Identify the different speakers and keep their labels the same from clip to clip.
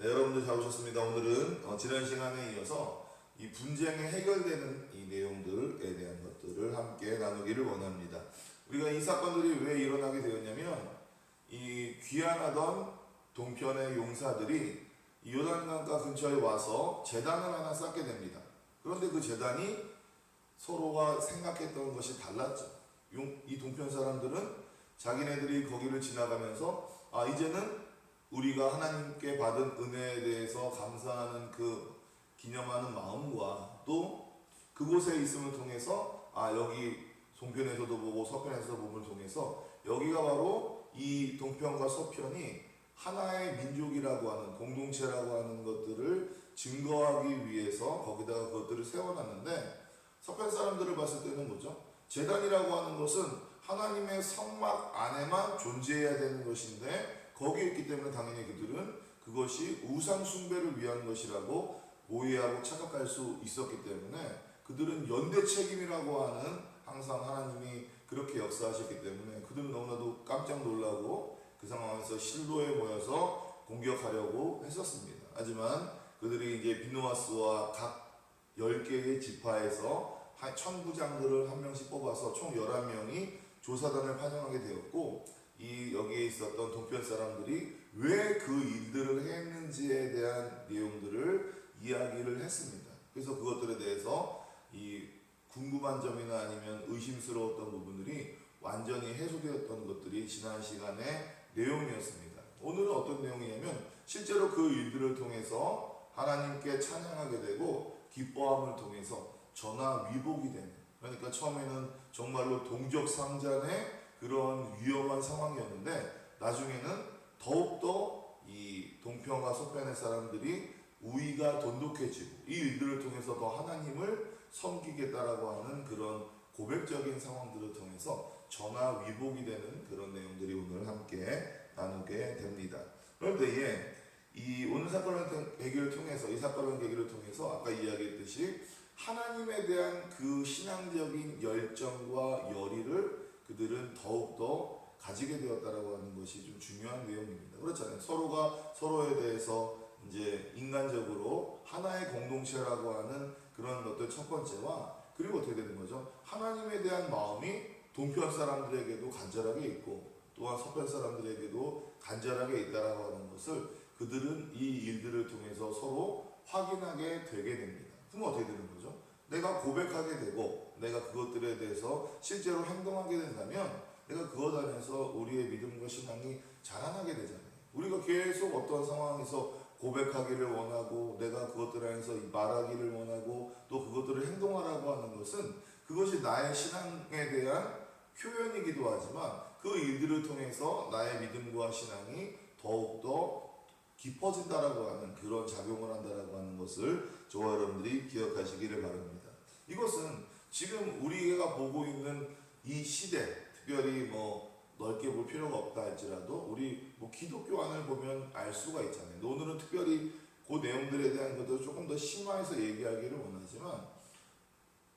Speaker 1: 네, 여러분들 잘 오셨습니다. 오늘은 어, 지난 시간에 이어서 이 분쟁에 해결되는 이 내용들에 대한 것들을 함께 나누기를 원합니다. 우리가 이 사건들이 왜 일어나게 되었냐면 이 귀환하던 동편의 용사들이 이 요단강가 근처에 와서 재단을 하나 쌓게 됩니다. 그런데 그 재단이 서로가 생각했던 것이 달랐죠. 용- 이 동편 사람들은 자기네들이 거기를 지나가면서 아 이제는 우리가 하나님께 받은 은혜에 대해서 감사하는 그 기념하는 마음과 또 그곳에 있음을 통해서 아 여기 동편에서도 보고 서편에서 보을 통해서 여기가 바로 이 동편과 서편이 하나의 민족이라고 하는 공동체라고 하는 것들을 증거하기 위해서 거기다가 그것들을 세워놨는데 서편 사람들을 봤을 때는 뭐죠? 재단이라고 하는 것은 하나님의 성막 안에만 존재해야 되는 것인데 거기에 있기 때문에 당연히 그들은 그것이 우상 숭배를 위한 것이라고 오해하고 착각할 수 있었기 때문에 그들은 연대 책임이라고 하는 항상 하나님이 그렇게 역사하셨기 때문에 그들은 너무나도 깜짝 놀라고 그 상황에서 실로에 모여서 공격하려고 했었습니다. 하지만 그들이 이제 비누아스와 각 10개의 지파에서 한 천부장들을 한 명씩 뽑아서 총 11명이 조사단을 파송하게 되었고 이 여기에 있었던 동편 사람들이 왜 그 일들을 했는지에 대한 내용들을 이야기를 했습니다. 그래서 그것들에 대해서 이 궁금한 점이나 아니면 의심스러웠던 부분들이 완전히 해소되었던 것들이 지난 시간의 내용이었습니다. 오늘은 어떤 내용이냐면 실제로 그 일들을 통해서 하나님께 찬양하게 되고 기뻐함을 통해서 전화 위복이 되는 그러니까 처음에는 정말로 동족 상잔의 그런 위험한 상황이었는데 나중에는 더욱더 이 동평과 서편의 사람들이 우위가 돈독해지고 이 일들을 통해서 더 하나님을 섬기겠다라고 하는 그런 고백적인 상황들을 통해서 전화 위복이 되는 그런 내용들이 오늘 함께 나누게 됩니다. 그런데 예, 이 오늘 사건을 계기를 통해서 이 사건을 계기를 통해서 아까 이야기했듯이 하나님에 대한 그 신앙적인 열정과 열의를 그들은 더욱더 가지게 되었다라고 하는 것이 좀 중요한 내용입니다. 그렇잖아요. 서로가 서로에 대해서 이제 인간적으로 하나의 공동체라고 하는 그런 것들 첫 번째와 그리고 어떻게 되는 거죠? 하나님에 대한 마음이 동편 사람들에게도 간절하게 있고 또한 서편 사람들에게도 간절하게 있다라고 하는 것을 그들은 이 일들을 통해서 서로 확인하게 되게 됩니다. 그럼 어떻게 되는 거죠? 내가 고백하게 되고 내가 그것들에 대해서 실제로 행동하게 된다면 내가 그것 안에서 우리의 믿음과 신앙이 자라나게 되잖아요. 우리가 계속 어떤 상황에서 고백하기를 원하고 내가 그것들 안에서 말하기를 원하고 또 그것들을 행동하라고 하는 것은 그것이 나의 신앙에 대한 표현이기도 하지만 그 일들을 통해서 나의 믿음과 신앙이 더욱더 깊어진다라고 하는 그런 작용을 한다라고 하는 것을 저와 여러분들이 기억하시기를 바랍니다. 이것은 지금 우리가 보고 있는 이 시대, 특별히 뭐 넓게 볼 필요가 없다 할지라도 우리 뭐 기독교 안을 보면 알 수가 있잖아요. 오늘은 특별히 그 내용들에 대한 것도 조금 더 심화해서 얘기하기를 원하지만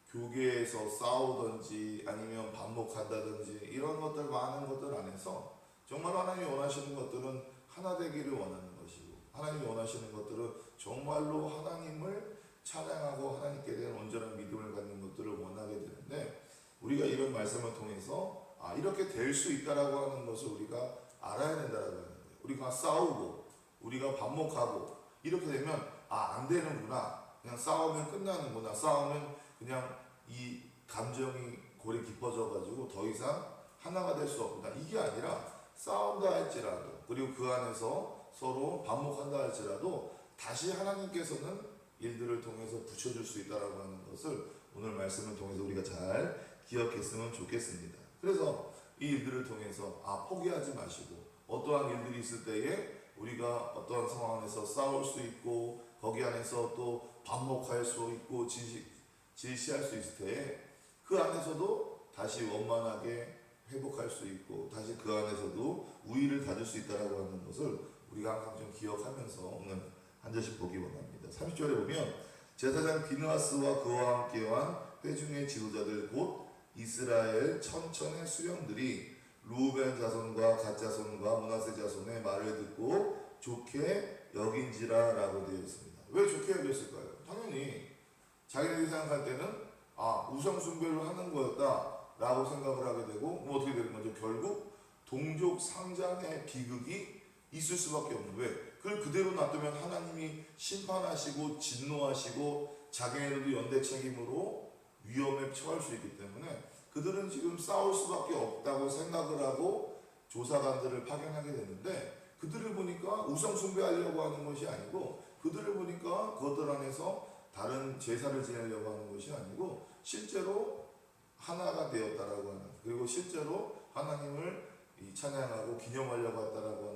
Speaker 1: 교계에서 싸우든지 아니면 반목한다든지 이런 것들 많은 것들 안에서 정말 하나님이 원하시는 것들은 하나 되기를 것이고 하나님이 원하시는 것들은 정말로 하나님을 찬양하고 하나님께 대한 온전한 믿음을 갖는 것들을 원하게 되는데 우리가 이런 말씀을 통해서 아 이렇게 될 수 있다라고 하는 것을 우리가 알아야 된다라고 하는 거예요. 우리가 싸우고 우리가 반목하고 이렇게 되면 아 안 되는구나. 그냥 싸우면 끝나는구나. 싸우면 그냥 이 감정이 골에 깊어져 가지고 더 이상 하나가 될 수 없구나. 이게 아니라 싸운다 할지라도 그리고 그 안에서 서로 반목한다 할지라도 다시 하나님께서는 일들을 통해서 붙여줄 수 있다라고 하는 것을 오늘 말씀을 통해서 우리가 잘 기억했으면 좋겠습니다. 그래서 이 일들을 통해서 아 포기하지 마시고 어떠한 일들이 있을 때에 우리가 어떠한 상황에서 싸울 수 있고 거기 안에서 또 반목할 수 있고 지시, 질시할 수 있을 때에 그 안에서도 다시 원만하게 회복할 수 있고 다시 그 안에서도 우위를 다질 수 있다라고 하는 것을 우리가 항상 좀 기억하면서 오늘 한 절씩 보기 원합니다. 30절에 보면 제사장 비느하스와 그와 함께 한 회중의 지도자들 곧 이스라엘 천천의 수령들이 루벤 자손과 갓 자손과 문하세 자손의 말을 듣고 좋게 여긴지라라고 되어 있습니다. 왜 좋게 여겼을까요? 당연히 자기들이 생각할 때는 아 우상 숭배를 하는 거였다라고 생각을 하게 되고 뭐 어떻게 되는 거죠? 결국 동족 상장의 비극이 있을 수밖에 없는 왜? 그걸 그대로 놔두면 하나님이 심판하시고 진노하시고 자기네들도 연대 책임으로 위험에 처할 수 있기 때문에 그들은 지금 싸울 수밖에 없다고 생각을 하고 조사관들을 파견하게 되는데 그들을 보니까 우상 숭배하려고 하는 것이 아니고 그들을 보니까 그들 안에서 다른 제사를 지내려고 하는 것이 아니고 실제로 하나가 되었다라고 하는 그리고 실제로 하나님을 이 찬양하고 기념하려고 했다라고 하는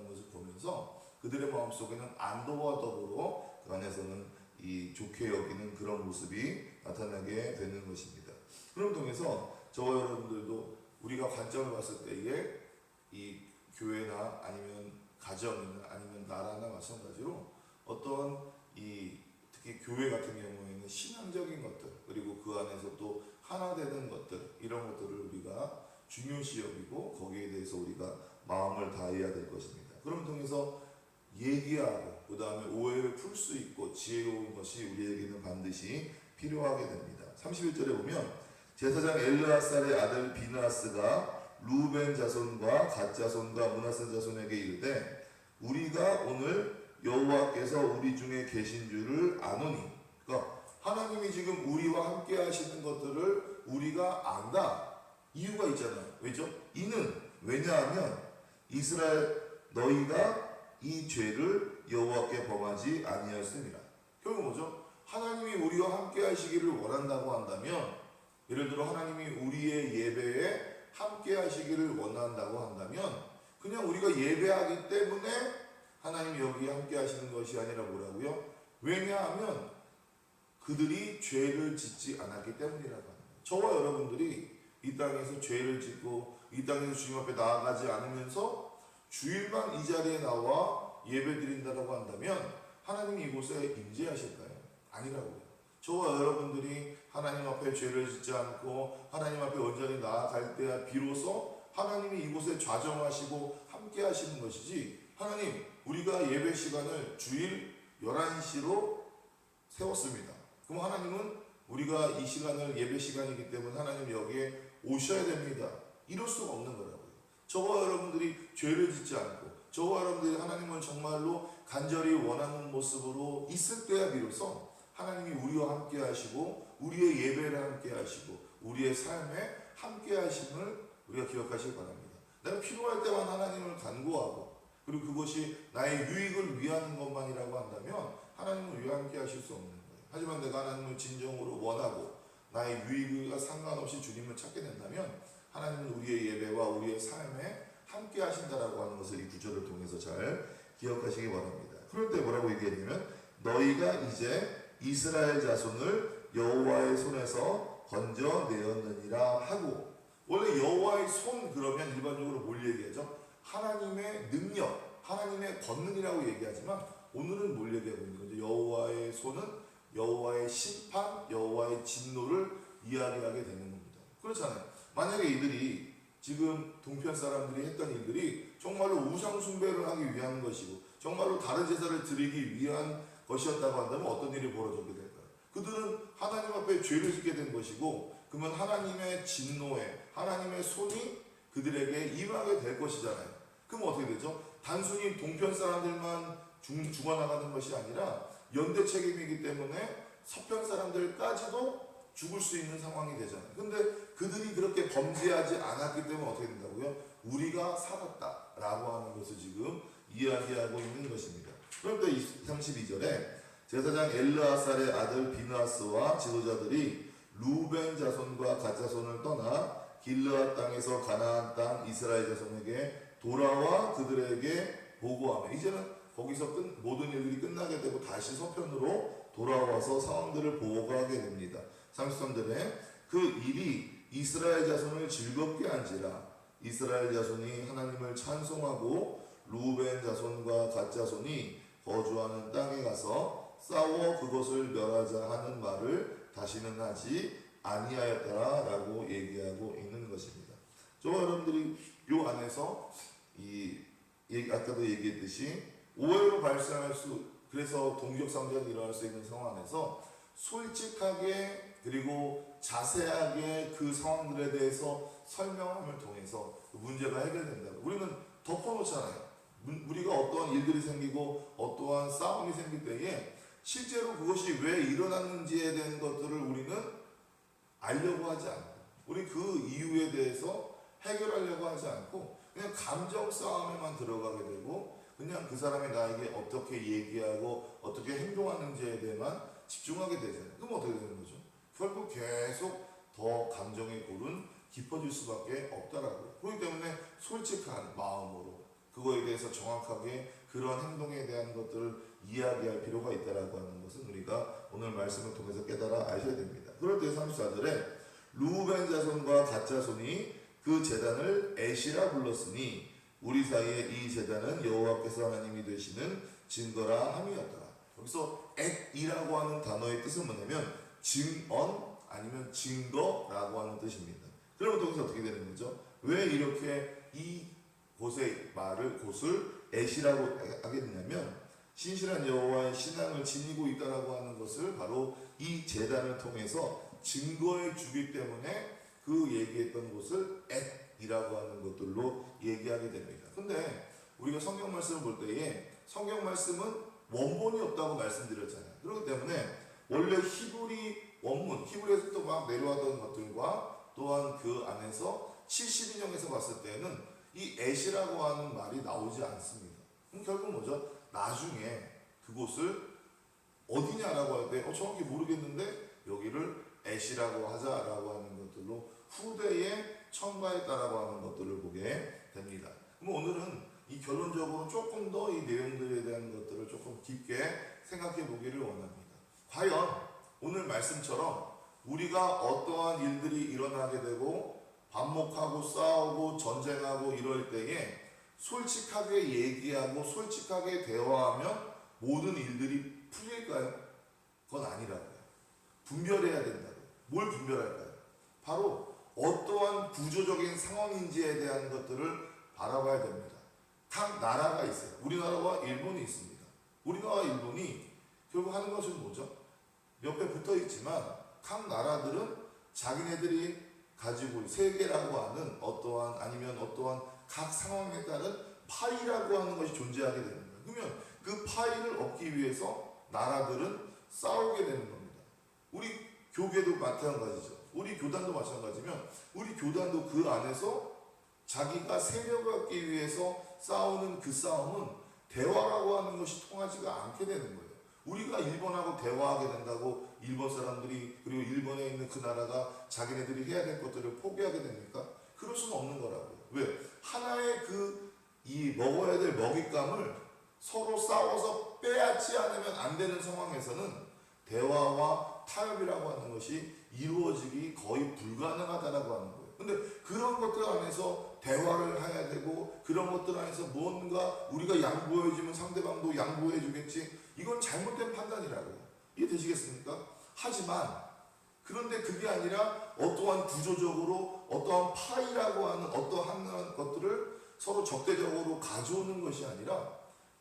Speaker 1: 보면서 그들의 마음속에는 안도와 더불어 그 안에서는 이 좋게 여기는 그런 모습이 나타나게 되는 것입니다. 그런 통해서 저와 여러분들도 우리가 관점을 봤을 때에 이 교회나 아니면 가정이나 아니면 나라나 마찬가지로 어떤 이 특히 교회 같은 경우에는 신앙적인 것들 그리고 그 안에서 또 하나 되는 것들 이런 것들을 우리가 중요시 여기고 거기에 대해서 우리가 마음을 다해야 될 것입니다. 그럼 통해서 얘기하고 그 다음에 오해를 풀 수 있고 지혜로운 것이 우리에게는 반드시 필요하게 됩니다. 31절에 보면 제사장 엘르아살의 아들 비나스가 루벤 자손과 갓 자손과 문하세 자손에게 이르되 우리가 오늘 여호와께서 우리 중에 계신 줄을 아노니 그러니까 하나님이 지금 우리와 함께 하시는 것들을 우리가 안다 이유가 있잖아요 왜죠? 이는 왜냐하면 이스라엘 너희가 이 죄를 여호와께 범하지 아니하였습니다 결국 뭐죠? 하나님이 우리와 함께 하시기를 원한다고 한다면 예를 들어 하나님이 우리의 예배에 함께 하시기를 원한다고 한다면 그냥 우리가 예배하기 때문에 하나님이 여기 함께 하시는 것이 아니라 뭐라고요? 왜냐하면 그들이 죄를 짓지 않았기 때문이라고 합니다. 저와 여러분들이 이 땅에서 죄를 짓고 이 땅에서 주님 앞에 나아가지 않으면서 주일만 이 자리에 나와 예배 드린다고 한다면 하나님이 이곳에 임재하실까요? 아니라고요. 저와 여러분들이 하나님 앞에 죄를 짓지 않고 하나님 앞에 온전히 나아갈 때야 비로소 하나님이 이곳에 좌정하시고 함께 하시는 것이지 하나님 우리가 예배 시간을 주일 11시로 세웠습니다. 그럼 하나님은 우리가 이 시간을 예배 시간이기 때문에 하나님 여기에 오셔야 됩니다. 이럴 수가 없는 거라고요. 저와 여러분들이 죄를 짓지 않고 저와 여러분들이 하나님을 정말로 간절히 원하는 모습으로 있을 때야 비로소 하나님이 우리와 함께 하시고 우리의 예배를 함께 하시고 우리의 삶에 함께 하심을 우리가 기억하시기 바랍니다. 내가 필요할 때만 하나님을 간구하고 그리고 그것이 나의 유익을 위하는 것만이라고 한다면 하나님은 왜 함께 하실 수 없는 거예요. 하지만 내가 하나님을 진정으로 원하고 나의 유익과 상관없이 주님을 찾게 된다면 하나님은 우리의 예배와 우리의 삶에 함께 하신다라고 하는 것을 이 구절을 통해서 잘 기억하시기 바랍니다. 때 뭐라고 얘기했냐면 너희가 이제 이스라엘 자손을 여호와의 손에서 건져내었느니라 하고 원래 여호와의 손 그러면 일반적으로 뭘 얘기하죠? 하나님의 능력, 하나님의 권능이라고 얘기하지만 오늘은 뭘 얘기하고 있는 거죠? 여호와의 손은 여호와의 심판, 여호와의 진노를 이야기하게 되는 겁니다. 그렇잖아요. 만약에 이들이 지금 동편 사람들이 했던 일들이 정말로 우상 숭배를 하기 위한 것이고 정말로 다른 제사를 드리기 위한 것이었다고 한다면 어떤 일이 벌어지게 될까요? 그들은 하나님 앞에 죄를 짓게 된 것이고 그러면 하나님의 진노에 하나님의 손이 그들에게 임하게 될 것이잖아요. 그럼 어떻게 되죠? 단순히 동편 사람들만 죽, 죽어나가는 것이 아니라 연대 책임이기 때문에 서편 사람들까지도 죽을 수 있는 상황이 되잖아요. 근데 그들이 그렇게 범죄하지 않았기 때문에 어떻게 된다고요? 우리가 살았다라고 하는 것을 지금 이야기하고 있는 것입니다. 그런데 32절에 제사장 엘르아살의 아들 비나스와 지도자들이 루벤 자손과 갓 자손을 떠나 길르앗 땅에서 가나안 땅 이스라엘 자손에게 돌아와 그들에게 보고하며 이제는 거기서 끝, 모든 일들이 끝나게 되고 다시 서편으로 돌아와서 상황들을 보고하게 됩니다. 33절에 그 일이 이스라엘 자손을 즐겁게 한지라 이스라엘 자손이 하나님을 찬송하고 루벤 자손과 갓 자손이 거주하는 땅에 가서 싸워 그것을 멸하자 하는 말을 다시는 하지 아니하였다라고 얘기하고 있는 것입니다. 저와 여러분들이 요 안에서 이 아까도 얘기했듯이 오해로 발생할 수 그래서 동격 상전이 일어날 수 있는 상황 안에서 솔직하게 그리고 자세하게 그 상황들에 대해서 설명함을 통해서 그 문제가 해결된다고 우리는 덮어놓잖아요. 문- 우리가 어떠한 일들이 생기고 어떠한 싸움이 생길 때에 실제로 그것이 왜 일어났는지에 대한 것들을 우리는 알려고 하지 않고 우리 그 이유에 대해서 해결하려고 하지 않고 그냥 감정 싸움에만 들어가게 되고 그냥 그 사람이 나에게 어떻게 얘기하고 어떻게 행동하는지에 대해만 집중하게 되잖아요. 그럼 어떻게 되는 거죠? 결국 계속 더 감정의 골은 깊어질 수밖에 없다라고요. 그렇기 때문에 솔직한 마음으로 그거에 대해서 정확하게 그런 행동에 대한 것들을 이야기할 필요가 있다라고 하는 것은 우리가 오늘 말씀을 통해서 깨달아 아셔야 됩니다. 그럴 때 34절에 루벤 자손과 갓 자손이 그 재단을 에시라 불렀으니 우리 사이에 이 재단은 여호와께서 하나님이 되시는 증거라 함이었더라. 여기서 엣이라고 하는 단어의 뜻은 뭐냐면 증언 아니면 증거라고 하는 뜻입니다. 그러면 여기서 어떻게 되는 거죠? 왜 이렇게 이 곳의 말을 곳을 엣이라고 하게 되냐면 신실한 여호와의 신앙을 지니고 있다라고 하는 것을 바로 이 재단을 통해서 증거해 주기 때문에 그 얘기했던 곳을 엣이라고 하는 것들로 얘기하게 됩니다. 근데 우리가 성경 말씀을 볼 때에 성경 말씀은 원본이 없다고 말씀드렸잖아요. 그렇기 때문에 원래 히브리 원문, 히브리에서 또막 내려왔던 것들과 또한 그 안에서 72년에서 봤을 때는 이 엣이라고 하는 말이 나오지 않습니다. 그럼 결국 뭐죠? 나중에 그곳을 어디냐라고 할 때, 어, 정확히 모르겠는데 여기를 엣이라고 하자라고 하는 것들로 후대에 첨가했다라고 하는 것들을 보게 됩니다. 그럼 오늘은 이 결론적으로 조금 더 이 내용들에 대한 것들을 조금 깊게 생각해 보기를 원합니다. 과연 오늘 말씀처럼 우리가 어떠한 일들이 일어나게 되고 반목하고 싸우고 전쟁하고 이럴 때에 솔직하게 얘기하고 솔직하게 대화하면 모든 일들이 풀릴까요? 그건 아니라고요. 분별해야 된다고요. 뭘 분별할까요? 바로 어떠한 구조적인 상황인지에 대한 것들을 바라봐야 됩니다. 각 나라가 있어요. 우리나라와 일본이 있습니다. 우리나라와 일본이 결국 하는 것은 뭐죠? 옆에 붙어 있지만 각 나라들은 자기네들이 가지고 세계라고 하는 어떠한 아니면 어떠한 각 상황에 따른 파이라고 하는 것이 존재하게 거예요. 그러면 그 파이를 얻기 위해서 나라들은 싸우게 되는 겁니다. 우리 교계도 마찬가지죠. 우리 교단도 마찬가지면 우리 교단도 그 안에서 자기가 세력을 얻기 위해서 싸우는 그 싸움은 대화라고 하는 것이 통하지가 않게 되는 거예요. 우리가 일본하고 대화하게 된다고 일본 사람들이 그리고 일본에 있는 그 나라가 자기네들이 해야 될 것들을 포기하게 됩니까? 그럴 수는 없는 거라고요. 왜? 하나의 그 이 먹어야 될 먹잇감을 서로 싸워서 빼앗지 않으면 안 되는 상황에서는 대화와 타협이라고 하는 것이 이루어지기 거의 불가능하다라고 하는 거예요. 근데 그런 것들 안에서 대화를 해야 되고 그런 것들 안에서 뭔가 우리가 양보해주면 상대방도 양보해주겠지. 이건 잘못된 판단이라고요. 이해되시겠습니까? 하지만 그런데 그게 아니라 어떠한 구조적으로 어떠한 파이라고 하는 어떠한 것들을 서로 적대적으로 가져오는 것이 아니라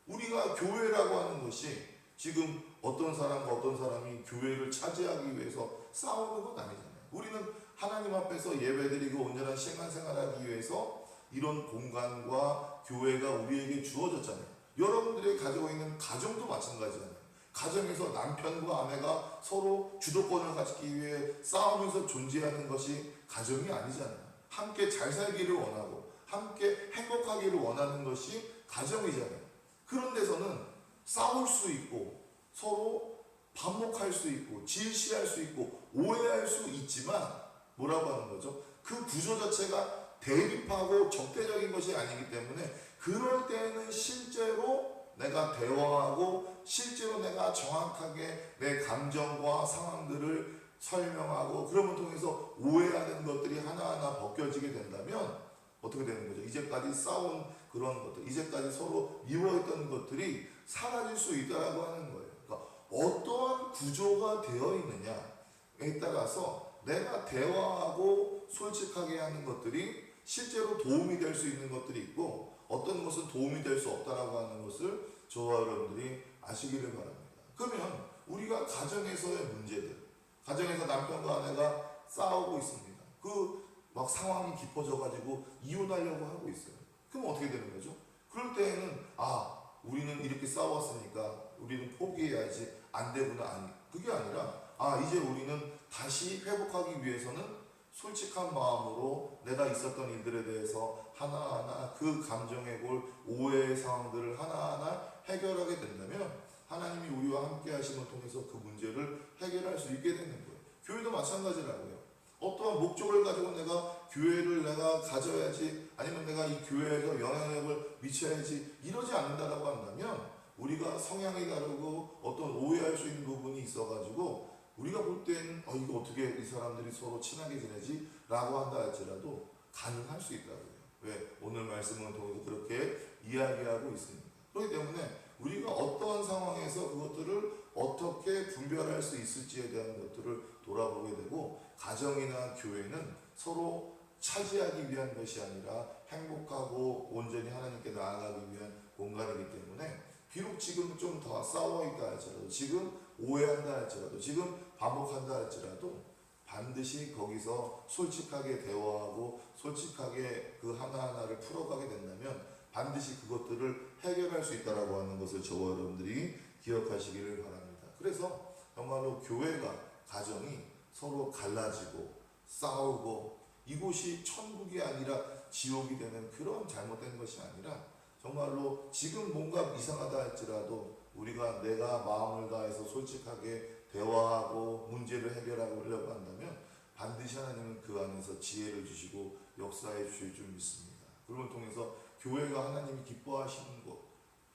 Speaker 1: 우리가 교회라고 하는 것이 지금 어떤 사람과 어떤 사람이 교회를 차지하기 위해서 싸우는 건 아니잖아요. 우리는 하나님 앞에서 예배드리고 온전한 신앙 생활하기 위해서 이런 공간과 교회가 우리에게 주어졌잖아요. 여러분들이 가지고 있는 가정도 마찬가지잖아요. 가정에서 남편과 아내가 서로 주도권을 가지기 위해 싸우면서 존재하는 것이 가정이 아니잖아요. 함께 잘 살기를 원하고 함께 행복하기를 원하는 것이 가정이잖아요. 그런 데서는 싸울 수 있고 서로 반목할 수 있고 질시할 수 있고 오해할 수 있지만 뭐라고 하는 거죠? 그 구조 자체가 대립하고 적대적인 것이 아니기 때문에 그럴 때는 실제로 내가 대화하고 실제로 내가 정확하게 내 감정과 상황들을 설명하고 걸 통해서 오해하는 것들이 하나하나 벗겨지게 된다면 어떻게 되는 거죠? 이제까지 싸운 그런 것들, 이제까지 서로 미워했던 것들이 사라질 수 있다라고 하는 거예요. 그러니까 어떠한 구조가 되어 있느냐에 따라서 내가 대화하고 솔직하게 하는 것들이 실제로 도움이 될 수 있는 것들이 있고 어떤 것은 도움이 될 수 없다라고 하는 것을 저와 여러분들이 아시기를 바랍니다. 그러면 우리가 가정에서의 문제들, 가정에서 남편과 아내가 싸우고 있습니다. 그 막 상황이 깊어져 가지고 이혼하려고 하고 있어요. 그럼 어떻게 되는 거죠? 그럴 때에는 아 우리는 이렇게 싸웠으니까 우리는 포기해야지 안 되구나 아니 그게 아니라 아 이제 우리는 다시 회복하기 위해서는 솔직한 마음으로 내가 있었던 일들에 대해서 하나하나 그 감정의 골 오해의 상황들을 하나하나 해결하게 된다면 하나님이 우리와 함께 하심을 통해서 그 문제를 해결할 수 있게 되는 거예요. 교회도 마찬가지라고요. 어떠한 목적을 가지고 내가 교회를 내가 가져야지 아니면 내가 이 교회에서 영향력을 미쳐야지 이러지 않는다라고 한다면 우리가 성향이 다르고 어떤 오해할 수 있는 부분이 있어가지고 우리가 볼 때는 어 이거 어떻게 이 사람들이 서로 친하게 지내지? 라고 한다 할지라도 가능할 수 있다고요. 왜? 오늘 말씀을 통해서 그렇게 이야기하고 있습니다. 그렇기 때문에 우리가 어떠한 상황에서 그것들을 어떻게 분별할 수 있을지에 대한 것들을 돌아보게 되고 가정이나 교회는 서로 차지하기 위한 것이 아니라 행복하고 온전히 하나님께 나아가기 위한 공간이기 때문에 비록 지금 좀 더 싸워 있다 할지라도 지금 오해한다 할지라도 지금 반복한다 할지라도 반드시 거기서 솔직하게 대화하고 솔직하게 그 하나하나를 풀어가게 된다면 반드시 그것들을 해결할 수 있다라고 하는 것을 저와 여러분들이 기억하시기를 바랍니다. 그래서 정말로 교회가 가정이 서로 갈라지고 싸우고 이곳이 천국이 아니라 지옥이 되는 그런 잘못된 것이 아니라 정말로 지금 뭔가 이상하다 할지라도 우리가 내가 마음을 다해서 솔직하게 대화하고 문제를 해결하고 하려고 한다면 반드시 하나님은 그 안에서 지혜를 주시고 역사해 주실 줄 믿습니다. 그걸 통해서 교회가 하나님이 기뻐하시는 곳,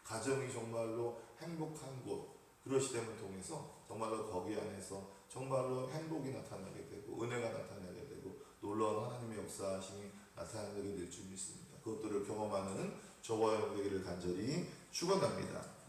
Speaker 1: 가정이 정말로 행복한 곳, 그러시됨을 통해서 정말로 거기 안에서 정말로 행복이 나타나게 되고 은혜가 나타나게 되고 놀라운 하나님의 역사하심이 나타나게 될 줄 믿습니다. 그것들을 경험하는 저와 여러분에게를 간절히 축원합니다.